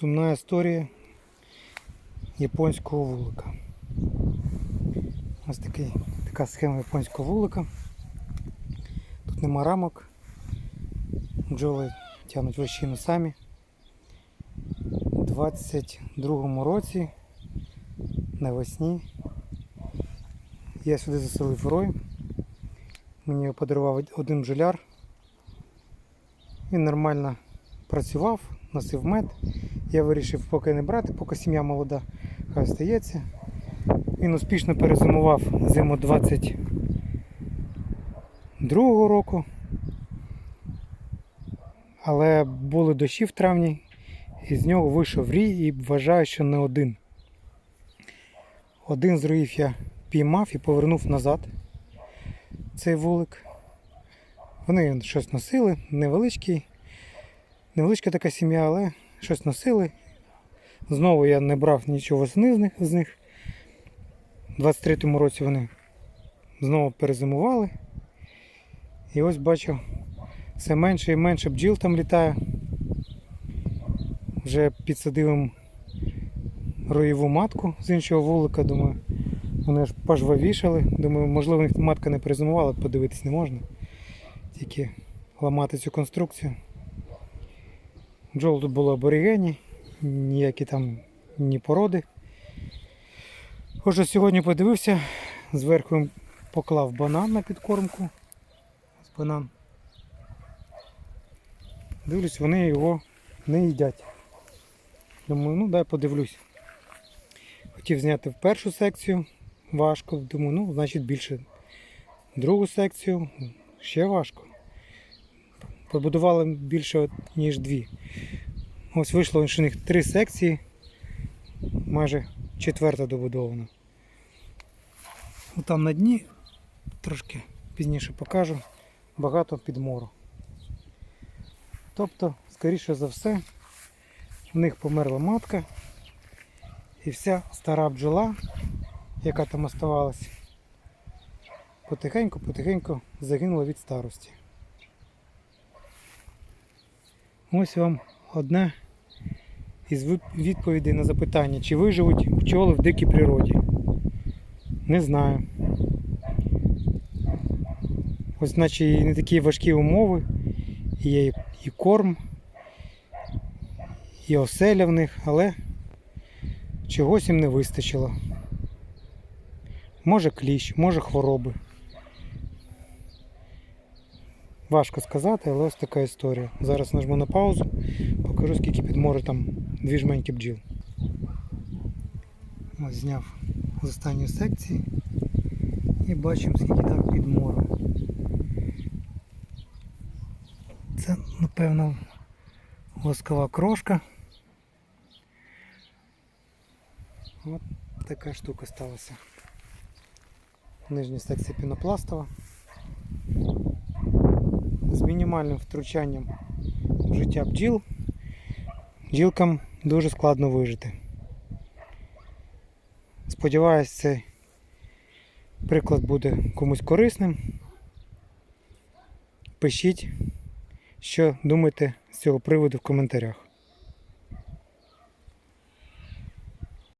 Сумна історія японського вулика. Ось такий, така схема японського вулика. Тут нема рамок. Бджоли тягнуть вощину самі. У 22-му році навесні я сюди заселив рой. Мені його подарував один бджоляр. Він нормально працював, носив мед. Я вирішив поки не брати, поки сім'я молода, хай остається. Він успішно перезимував зиму 22 року. Але були дощі в травні, і з нього вийшов рій і вважаю, що не один. Один з роїв я піймав і повернув назад цей вулик. Вони щось носили, невеличкий, невеличка така сім'я, але щось носили. Знову я не брав нічого з них. У 23-му році вони знову перезимували. І ось бачу, все менше і менше бджіл там літає. Вже підсадив роєву матку з іншого вулика, думаю. Вони аж пожвавішали. Думаю, можливо, них матка не перезимувала, подивитись не можна. Тільки ламати цю конструкцію. Бджол тут було аборигені, ніякі там ні породи. Отже, сьогодні подивився, зверху поклав банан на підкормку. Банан. Дивлюсь, вони його не їдять. Думаю, ну дай подивлюсь. Хотів зняти в першу секцію, важко. Думаю, ну, значить більше. Другу секцію ще важко. Побудували більше, ніж дві. Ось вийшло, у них три секції, майже четверта добудована. Там на дні, трошки пізніше покажу, багато підмору. Тобто, скоріше за все, в них померла матка і вся стара бджола, яка там оставалась, потихеньку-потихеньку загинула від старості. Ось вам одна із відповідей на запитання, чи виживуть пчоли в дикій природі. Не знаю. Ось наче і не такі важкі умови, є і корм, і оселя в них, але чогось їм не вистачило. Може кліщ, може хвороби. Важко сказати, але ось така історія. Зараз нажму на паузу, покажу, скільки підмори там дві жменьки бджіл. Ось зняв з останньої секції і бачимо, скільки там підмору. Це, напевно, воскова крошка. От така штука сталася. Нижня секція пінопластова. З мінімальним втручанням в життя бджіл. Бджілкам дуже складно вижити. Сподіваюсь, цей приклад буде комусь корисним. Пишіть, що думаєте з цього приводу в коментарях.